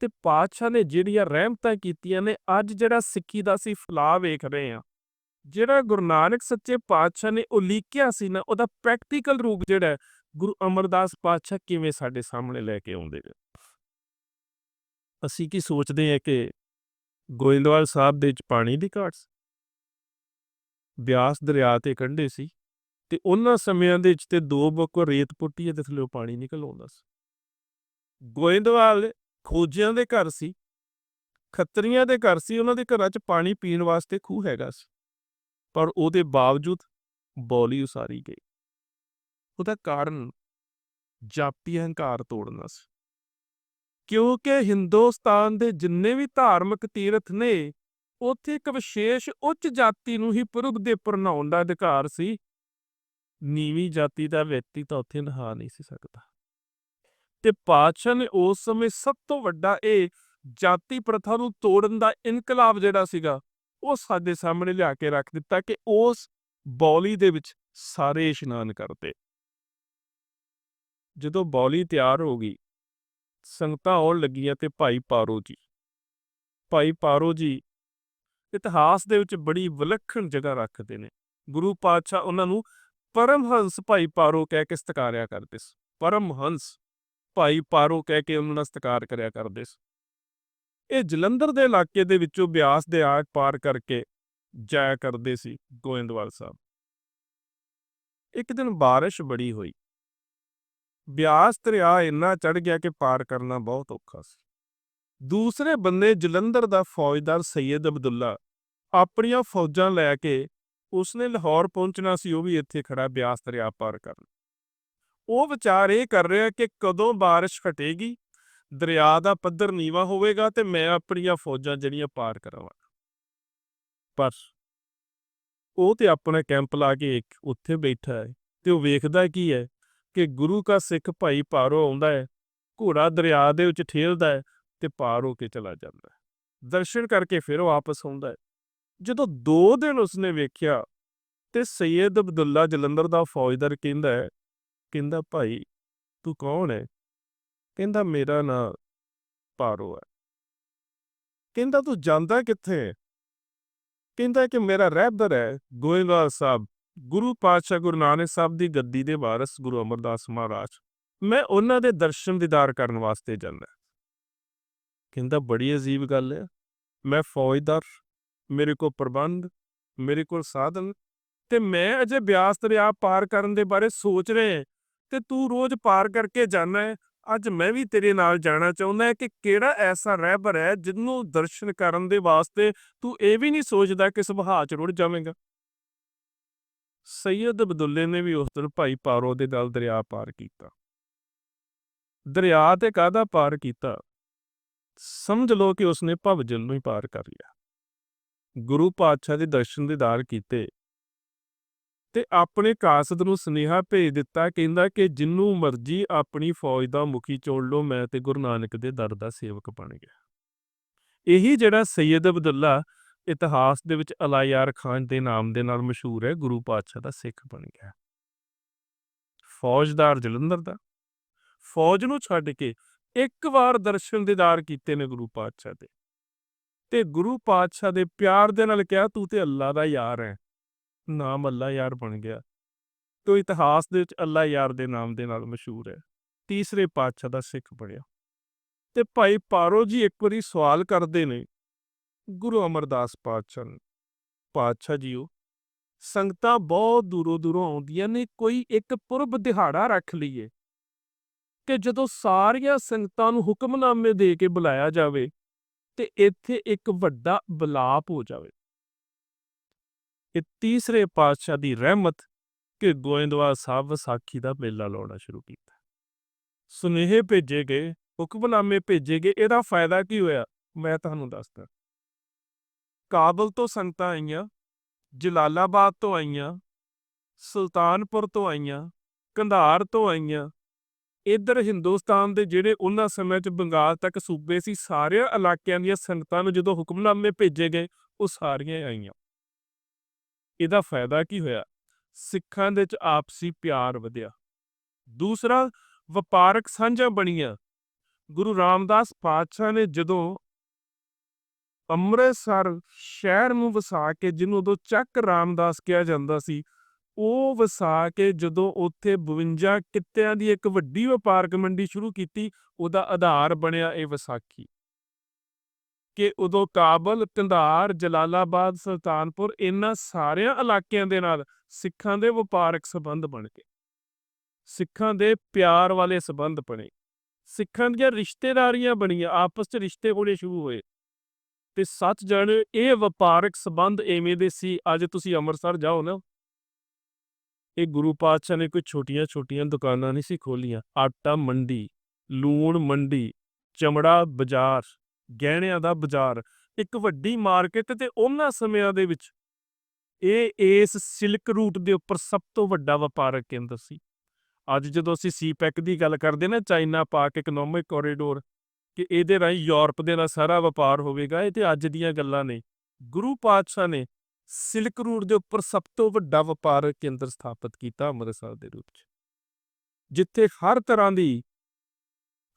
ਤੇ ਪਾਤਸ਼ਾਹ ਨੇ ਜਿਹੜੀਆਂ ਰਹਿਮਤਾਂ ਕੀਤੀਆਂ ਨੇ, ਅੱਜ ਜਿਹੜਾ ਸਿੱਖੀ ਦਾ ਅਸੀਂ ਫਲਾਅ ਵੇਖ ਰਹੇ ਹਾਂ। ਜਿਹੜਾ ਗੁਰੂ ਨਾਨਕ ਸੱਚੇ ਪਾਤਸ਼ਾਹ ਨੇ ਉਲੀਕਿਆ ਸੀ ਨਾ, ਉਹਦਾ ਪ੍ਰੈਕਟੀਕਲ ਰੂਪ ਜਿਹੜਾ ਗੁਰੂ ਅਮਰਦਾਸ ਪਾਤਸ਼ਾਹ ਕਿਵੇਂ ਸਾਡੇ ਸਾਹਮਣੇ ਲੈ ਕੇ ਆਉਂਦੇ ਨੇ। ਅਸੀਂ ਕੀ ਸੋਚਦੇ ਹਾਂ ਕਿ ਗੋਇੰਦਵਾਲ ਸਾਹਿਬ ਦੇ ਵਿੱਚ ਪਾਣੀ ਦੀ ਘਾਟ ਸੀ? ਬਿਆਸ ਦਰਿਆ ਤੇ ਕੰਢੇ ਸੀ ਤੇ ਉਹਨਾਂ ਸਮਿਆਂ ਦੇ ਵਿੱਚ ਤੇ ਦੋ ਬੁੱਕ ਰੇਤ ਪੁੱਟੀ ਤੇ ਥੱਲੇ ਪਾਣੀ ਨਿਕਲ ਆਉਂਦਾ ਸੀ। ਗੋਇੰਦਵਾਲ ਖੋਜਿਆਂ ਦੇ ਘਰ ਸੀ, ਖੱਤਰੀਆਂ ਦੇ ਘਰ ਸੀ, ਉਹਨਾਂ ਦੇ ਘਰਾਂ 'ਚ ਪਾਣੀ ਪੀਣ ਵਾਸਤੇ ਖੂਹ ਹੈਗਾ ਸੀ। ਪਰ ਉਹਦੇ ਬਾਵਜੂਦ ਬੌਲੀ ਉਸਾਰੀ ਗਈ। ਉਹਦਾ ਕਾਰਨ ਜਾਪੀ ਹੰਕਾਰ ਤੋੜਨਾ ਸੀ। ਕਿਉਂਕਿ ਹਿੰਦੁਸਤਾਨ ਦੇ ਜਿੰਨੇ ਵੀ ਧਾਰਮਿਕ ਤੀਰਥ ਨੇ, ਉੱਥੇ ਇੱਕ ਵਿਸ਼ੇਸ਼ ਉੱਚ ਜਾਤੀ ਨੂੰ ਹੀ ਪੁਰਬ ਦੇ ਪ੍ਰਣਾਉਣ ਦਾ ਅਧਿਕਾਰ ਸੀ। ਨੀਵੀਂ ਜਾਤੀ ਦਾ ਵਿਅਕਤੀ ਤਾਂ ਉੱਥੇ ਨਹਾ ਨਹੀਂ ਸੀ ਸਕਦਾ। ਤੇ ਪਾਤਸ਼ਾਹ ਨੇ ਉਸ ਸਮੇਂ ਸਭ ਤੋਂ ਵੱਡਾ ਇਹ ਜਾਤੀ ਪ੍ਰਥਾ ਨੂੰ ਤੋੜਨ ਦਾ ਇਨਕਲਾਬ ਜਿਹੜਾ ਸੀਗਾ, ਉਹ ਸਾਡੇ ਸਾਹਮਣੇ ਲਿਆ ਕੇ ਰੱਖ ਦਿੱਤਾ ਕਿ ਉਸ ਬੌਲੀ ਦੇ ਵਿੱਚ ਸਾਰੇ ਇਸ਼ਨਾਨ ਕਰਦੇ ਜਦੋਂ ਬੌਲੀ ਤਿਆਰ ਹੋ ਗਈ, ਸੰਗਤਾਂ ਆਉਣ ਲੱਗੀਆਂ ਤੇ ਭਾਈ ਪਾਰੋ ਜੀ। ਭਾਈ ਪਾਰੋ ਜੀ ਇਤਿਹਾਸ ਦੇ ਵਿੱਚ ਬੜੀ ਵਿਲੱਖਣ ਜਗ੍ਹਾ ਰੱਖਦੇ ਨੇ। ਗੁਰੂ ਪਾਤਸ਼ਾਹ ਉਹਨਾਂ ਨੂੰ ਪਰਮਹੰਸ ਭਾਈ ਪਾਰੋ ਕਹਿ ਕੇ ਸਤਕਾਰਿਆ ਕਰਦੇ ਸੀ। ਪਰਮਹੰਸ। ਭਾਈ ਪਾਰੋ ਕਹਿ ਕੇ ਉਹਨਾਂ ਦਾ ਸਤਿਕਾਰ ਕਰਿਆ ਕਰਦੇ ਸੀ। ਇਹ ਜਲੰਧਰ ਦੇ ਇਲਾਕੇ ਦੇ ਵਿੱਚੋਂ ਬਿਆਸ ਦੇ ਆਰ ਪਾਰ ਕਰਕੇ ਜਾਇਆ ਕਰਦੇ ਸੀ ਗੋਇੰਦਵਾਲ ਸਾਹਿਬ। ਇੱਕ ਦਿਨ ਬਾਰਿਸ਼ ਬੜੀ ਹੋਈ। ਬਿਆਸ ਦਰਿਆ ਇੰਨਾ ਚੜ ਗਿਆ ਕਿ ਪਾਰ ਕਰਨਾ ਬਹੁਤ ਔਖਾ ਸੀ। ਦੂਸਰੇ ਬੰਨੇ ਜਲੰਧਰ ਦਾ ਫੌਜਦਾਰ ਸੈਯਦ ਅਬਦੁੱਲਾ ਆਪਣੀਆਂ ਫੌਜਾਂ ਲੈ ਕੇ ਉਸਨੇ ਲਾਹੌਰ ਪਹੁੰਚਣਾ ਸੀ, ਉਹ ਵੀ ਇੱਥੇ ਖੜਾ ਬਿਆਸ ਦਰਿਆ ਪਾਰ ਕਰਨ। ਉਹ ਵਿਚਾਰ ਇਹ ਕਰ ਰਿਹਾ ਕਿ ਕਦੋਂ ਬਾਰਿਸ਼ ਘਟੇਗੀ ਦਰਿਆ ਦਾ ਪੱਧਰ ਨੀਵਾ ਹੋਵੇਗਾ ਤੇ ਮੈਂ ਆਪਣੀਆਂ ਫੌਜਾਂ ਜਿਹੜੀਆਂ ਪਾਰ ਕਰਾਵਾਂ ਪਰ ਉਹ ਤੇ ਆਪਣਾ ਕੈਂਪ ਲਾ ਕੇ ਇੱਕ ਉੱਥੇ ਬੈਠਾ ਹੈ ਤੇ ਉਹ ਵੇਖਦਾ ਕੀ ਹੈ ਕਿ ਗੁਰੂ ਕਾ ਸਿੱਖ ਭਾਈ ਪਾਰੋ ਆਉਂਦਾ ਹੈ, ਘੋੜਾ ਦਰਿਆ ਦੇ ਵਿੱਚ ਠੇਲਦਾ ਹੈ ਤੇ ਪਾਰ ਹੋ ਕੇ ਚਲਾ ਜਾਂਦਾ ਹੈ। ਦਰਸ਼ਨ ਕਰਕੇ ਫਿਰ ਉਹ ਵਾਪਸ ਆਉਂਦਾ ਹੈ। ਜਦੋਂ 2 ਦਿਨ ਉਸਨੇ ਵੇਖਿਆ ਤੇ ਸੈਯਦ ਅਬਦੁੱਲਾ ਜਲੰਧਰ ਦਾ ਫੌਜਦਾਰ ਕਹਿੰਦਾ ਹੈ ਕਹਿੰਦਾ, ਭਾਈ, ਤੂੰ ਕੌਣ ਹੈ ਕਹਿੰਦਾ, ਮੇਰਾ ਨਾਂ ਪਾਰੋ ਹੈ ਕਹਿੰਦਾ, ਤੂੰ ਜਾਂਦਾ ਕਿੱਥੇ ਹੈ ਕਹਿੰਦਾ ਕਿ ਮੇਰਾ ਰਹਿਬਰ ਹੈ ਗੋਇੰਦਵਾਲ ਸਾਹਿਬ, ਗੁਰੂ ਪਾਤਸ਼ਾਹ ਗੁਰੂ ਨਾਨਕ ਸਾਹਿਬ ਦੀ ਗੱਦੀ ਦੇ ਵਾਰਿਸ ਗੁਰੂ ਅਮਰਦਾਸ ਮਹਾਰਾਜ। ਮੈਂ ਉਹਨਾਂ ਦੇ ਦਰਸ਼ਨ ਦੀਦਾਰ ਕਰਨ ਵਾਸਤੇ ਜਾਂਦਾ। ਕਹਿੰਦਾ, ਬੜੀ ਅਜੀਬ ਗੱਲ ਹੈ ਮੈਂ ਫੌਜਦਾਰ, ਮੇਰੇ ਕੋਲ ਪ੍ਰਬੰਧ, ਮੇਰੇ ਕੋਲ ਸਾਧਨ ਤੇ ਮੈਂ ਅਜੇ ਬਿਆਸ ਦਰਿਆ ਪਾਰ ਕਰਨ ਦੇ ਬਾਰੇ ਸੋਚ ਰਿਹਾ ਤੇ ਤੂੰ ਰੋਜ਼ ਪਾਰ ਕਰਕੇ ਜਾਣਾ ਹੈ ਅੱਜ ਮੈਂ ਵੀ ਤੇਰੇ ਨਾਲ ਜਾਣਾ ਚਾਹੁੰਦਾ ਹੈ ਕਿ ਕਿਹੜਾ ਐਸਾ ਰਹਿਬਰ ਹੈ ਜਿਹਨੂੰ ਦਰਸ਼ਨ ਕਰਨ ਦੇ ਵਾਸਤੇ ਤੂੰ ਇਹ ਵੀ ਨਹੀਂ ਸੋਚਦਾ ਕਿ ਸੁਭਾਅ ਚ ਰੁੜ ਜਾਵੇਂਗਾ। ਸੈਯਦ ਅਬਦੁੱਲੇ ਨੇ ਵੀ ਉਸ ਦਿਨ ਭਾਈ ਪਾਰੋ ਦੇ ਨਾਲ ਦਰਿਆ ਪਾਰ ਕੀਤਾ। ਦਰਿਆ ਤੇ ਕਾਹਦਾ ਪਾਰ ਕੀਤਾ? ਸਮਝ ਲਓ ਕਿ ਉਸਨੇ ਭਵਜਲ ਨੂੰ ਹੀ ਪਾਰ ਕਰ ਲਿਆ। ਗੁਰੂ ਪਾਤਸ਼ਾਹ ਦੇ ਦਰਸ਼ਨ ਦੀਦਾਰ ਕੀਤੇ। ਤੇ ਆਪਣੇ ਕਾਸਦ ਨੂੰ ਸੁਨੇਹਾ ਭੇਜ ਦਿੱਤਾ, ਕਹਿੰਦਾ ਕਿ ਜਿੰਨੂੰ ਮਰਜ਼ੀ ਆਪਣੀ ਫੌਜ ਦਾ ਮੁਖੀ ਚੁਣ ਲਓ, ਮੈਂ ਤੇ ਗੁਰੂ ਨਾਨਕ ਦੇ ਦਰ ਦਾ ਸੇਵਕ ਬਣ ਗਿਆ। ਇਹੀ ਜਿਹੜਾ ਸੈਯਦ ਅਬਦੁੱਲਾ ਇਤਿਹਾਸ ਦੇ ਵਿੱਚ ਅਲਾਯਾਰ ਖਾਨ ਦੇ ਨਾਮ ਦੇ ਨਾਲ ਮਸ਼ਹੂਰ ਹੈ, ਗੁਰੂ ਪਾਤਸ਼ਾਹ ਦਾ ਸਿੱਖ ਬਣ ਗਿਆ। ਫੌਜਦਾਰ ਜਲੰਧਰ ਦਾ। ਫੌਜ ਨੂੰ ਛੱਡ ਕੇ ਇੱਕ ਵਾਰ ਦਰਸ਼ਨ ਦੀਦਾਰ ਕੀਤੇ ਨੇ ਗੁਰੂ ਪਾਤਸ਼ਾਹ ਦੇ। ਤੇ ਗੁਰੂ ਪਾਤਸ਼ਾਹ ਦੇ ਪਿਆਰ ਦੇ ਨਾਲ ਕਿਹਾ, ਤੂੰ ਤੇ ਅੱਲਾ ਦਾ ਯਾਰ ਹੈ। ਨਾਮ ਅੱਲਾ ਯਾਰ ਬਣ ਗਿਆ। ਤੋ ਇਤਿਹਾਸ ਦੇ ਵਿੱਚ ਅੱਲਾ ਯਾਰ ਦੇ ਨਾਮ ਦੇ ਨਾਲ ਮਸ਼ਹੂਰ ਹੈ। ਤੀਸਰੇ ਪਾਤਸ਼ਾਹ ਦਾ ਸਿੱਖ ਬਣਿਆ। ਤੇ ਭਾਈ ਪਾਰੋ ਜੀ ਇੱਕ ਵਾਰੀ ਸਵਾਲ ਕਰਦੇ ਨੇ, ਗੁਰੂ ਅਮਰਦਾਸ ਪਾਤਸ਼ਾਹ ਨੂੰ। ਪਾਤਸ਼ਾਹ ਜੀਓ, ਸੰਗਤਾਂ ਬਹੁਤ ਦੂਰੋਂ ਦੂਰੋਂ ਆਉਂਦੀਆਂ ਨੇ, ਕੋਈ ਇੱਕ ਪੁਰਬ ਦਿਹਾੜਾ ਰੱਖ ਲਈਏ। ਕਿ ਜਦੋਂ ਸਾਰੀਆਂ ਸੰਗਤਾਂ ਨੂੰ ਹੁਕਮਨਾਮੇ ਦੇ ਕੇ ਬੁਲਾਇਆ ਜਾਵੇ, ਤੇ ਇੱਥੇ ਇੱਕ ਵੱਡਾ ਬਲਾਪ ਹੋ ਜਾਵੇ। ਇਹ ਤੀਸਰੇ ਪਾਤਸ਼ਾਹ ਦੀ ਰਹਿਮਤ ਕਿ ਗੋਇੰਦਵਾਲ ਸਾਹਿਬ ਵਿਸਾਖੀ ਦਾ ਮੇਲਾ ਲਾਉਣਾ ਸ਼ੁਰੂ ਕੀਤਾ। ਸੁਨੇਹੇ ਭੇਜੇ ਗਏ, ਹੁਕਮਨਾਮੇ ਭੇਜੇ ਗਏ, ਇਹਦਾ ਫਾਇਦਾ ਕੀ ਹੋਇਆ? ਮੈਂ ਤੁਹਾਨੂੰ ਦੱਸਦਾ। ਕਾਬਲ ਤੋਂ ਸੰਗਤਾਂ ਆਈਆਂ, ਜਲਾਲਾਬਾਦ ਤੋਂ ਆਈਆਂ, ਸੁਲਤਾਨਪੁਰ ਤੋਂ ਆਈਆਂ, ਕੰਧਾਰ ਤੋਂ ਆਈਆਂ। ਇੱਧਰ ਹਿੰਦੁਸਤਾਨ ਦੇ ਜਿਹੜੇ ਉਹਨਾਂ ਸਮੇਂ 'ਚ ਬੰਗਾਲ ਤੱਕ ਸੂਬੇ ਸੀ, ਸਾਰਿਆਂ ਇਲਾਕਿਆਂ ਦੀਆਂ ਸੰਗਤਾਂ ਨੂੰ ਜਦੋਂ ਹੁਕਮਨਾਮੇ ਭੇਜੇ ਗਏ, ਉਹ ਸਾਰੀਆਂ ਆਈਆਂ। ਇਹਦਾ ਫਾਇਦਾ ਕੀ ਹੋਇਆ? ਸਿੱਖਾਂ ਦੇ 'ਚ ਆਪਸੀ ਪਿਆਰ ਵਧਿਆ। ਦੂਸਰਾ, ਵਪਾਰਕ ਸਾਂਝਾਂ ਬਣੀਆਂ। ਗੁਰੂ ਰਾਮਦਾਸ ਪਾਤਸ਼ਾਹ ਨੇ ਜਦੋਂ ਅੰਮ੍ਰਿਤਸਰ ਸ਼ਹਿਰ ਨੂੰ ਵਸਾ ਕੇ ਜਿਹਨੂੰ ਉਦੋਂ ਚੱਕ ਰਾਮਦਾਸ ਕਿਹਾ ਜਾਂਦਾ ਸੀ, ਉਹ ਵਸਾ ਕੇ ਜਦੋਂ ਉੱਥੇ 52 ਕਿੱਤਿਆਂ ਦੀ ਇੱਕ ਵੱਡੀ ਵਪਾਰਕ ਮੰਡੀ ਸ਼ੁਰੂ ਕੀਤੀ, ਉਹਦਾ ਆਧਾਰ ਬਣਿਆ ਇਹ ਵਿਸਾਖੀ। ਕਿ ਉਦੋਂ ਕਾਬਲ ਕੰਧਾਰ ਜਲਾਲਾਬਾਦ, ਸੁਲਤਾਨਪੁਰ ਇਹਨਾਂ ਸਾਰਿਆਂ ਇਲਾਕਿਆਂ ਦੇ ਨਾਲ ਸਿੱਖਾਂ ਦੇ ਵਪਾਰਕ ਸੰਬੰਧ ਬਣ ਗਏ। ਸਿੱਖਾਂ ਦੇ ਪਿਆਰ ਵਾਲੇ ਸੰਬੰਧ ਬਣੇ। ਸਿੱਖਾਂ ਦੀਆਂ ਰਿਸ਼ਤੇਦਾਰੀਆਂ ਬਣੀਆਂ, ਆਪਸ 'ਚ ਰਿਸ਼ਤੇ ਹੋਣੇ ਸ਼ੁਰੂ ਹੋਏ। ਤੇ ਸੱਚ ਜਾਣ, ਇਹ ਵਪਾਰਕ ਸੰਬੰਧ ਐਵੇਂ ਦੇ ਸੀ, ਅੱਜ ਤੁਸੀਂ ਅੰਮ੍ਰਿਤਸਰ ਜਾਓ ਨਾ। ਇਹ ਗੁਰੂ ਪਾਤਸ਼ਾਹ ਨੇ ਕੋਈ ਛੋਟੀਆਂ-ਛੋਟੀਆਂ ਦੁਕਾਨਾਂ ਨਹੀਂ ਸੀ ਖੋਲੀਆਂ। ਆਟਾ ਮੰਡੀ, ਲੂਣ ਮੰਡੀ, ਚਮੜਾ ਬਾਜ਼ਾਰ। ਗਹਿਣਿਆਂ ਦਾ ਬਾਜ਼ਾਰ, ਇੱਕ ਵੱਡੀ ਮਾਰਕੀਟ ਤੇ ਉਹਨਾਂ ਸਮਿਆਂ ਦੇ ਵਿੱਚ। ਇਹ ਇਸ ਸਿਲਕ ਰੂਟ ਦੇ ਉੱਪਰ ਸਭ ਤੋਂ ਵੱਡਾ ਵਪਾਰਕ ਕੇਂਦਰ ਸੀ। ਅੱਜ ਜਦੋਂ ਅਸੀਂ ਸੀਪੈਕ ਦੀ ਗੱਲ ਕਰਦੇ ਨਾ, ਚਾਈਨਾ ਪਾਕ ਇਕਨੋਮਿਕ ਕੋਰੀਡੋਰ, ਕਿ ਇਹਦੇ ਰਾਹੀਂ ਯੂਰਪ ਦੇ ਨਾਲ ਸਾਰਾ ਵਪਾਰ ਹੋਵੇਗਾ, ਇਹ ਤੇ ਅੱਜ ਦੀਆਂ ਗੱਲਾਂ ਨੇ। ਗੁਰੂ ਪਾਤਸ਼ਾਹ ਨੇ ਸਿਲਕ ਰੂਟ ਦੇ ਉੱਪਰ ਸਭ ਤੋਂ ਵੱਡਾ ਵਪਾਰਕ ਕੇਂਦਰ ਸਥਾਪਿਤ ਕੀਤਾ ਅੰਮ੍ਰਿਤਸਰ ਦੇ ਰੂਪ 'ਚ। ਜਿੱਥੇ ਹਰ ਤਰ੍ਹਾਂ ਦੀ,